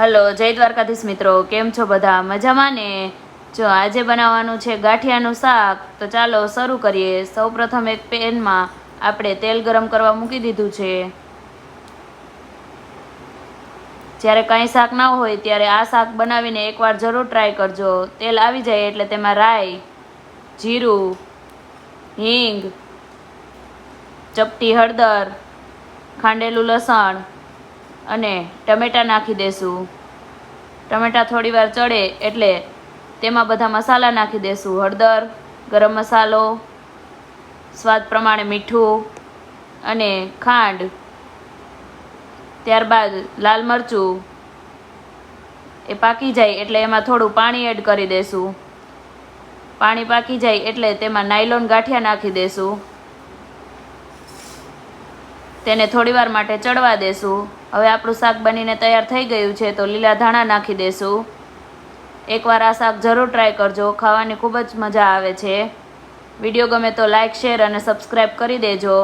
Hello, જય દ્વારકાધીશ મિત્રો. કેમ છો બધા? મજામાં ને? જો આજે બનાવવાનું છે ગાંઠિયાનું શાક. તો ચાલો શરૂ કરીએ. સૌપ્રથમ એક પેનમાં આપણે તેલ ગરમ કરવા મૂકી દીધું છે. જ્યારે કાંઈ શાક ના હોય ત્યારે આ શાક બનાવીને એકવાર જરૂર ટ્રાય કરજો. તેલ આવી જાય એટલે તેમાં રાઈ, જીરું, હિંગ, ચપટી હળદર, ખાંડેલું લસણ અને ટમેટાં નાખી દેશું. ટમેટાં થોડીવાર ચડે એટલે તેમાં બધા મસાલા નાખી દેશું. હળદર, ગરમ મસાલો, સ્વાદ પ્રમાણે મીઠું અને ખાંડ, ત્યારબાદ લાલ મરચું. એ પાકી જાય એટલે એમાં થોડું પાણી એડ કરી દેશું. પાણી પાકી જાય એટલે તેમાં નાયલોન ગાંઠિયા નાખી દેશું. તેને થોડીવાર માટે ચડવા દેશું. હવે આપણું શાક બનીને તૈયાર થઈ ગયું છે તો લીલા ધાણા નાખી દેશું. એકવાર આ શાક જરૂર ટ્રાય કરજો, ખાવાની ખૂબ જ મજા આવે છે. વીડિયો ગમે તો લાઇક શેર અને સબસ્ક્રાઈબ કરી દેજો.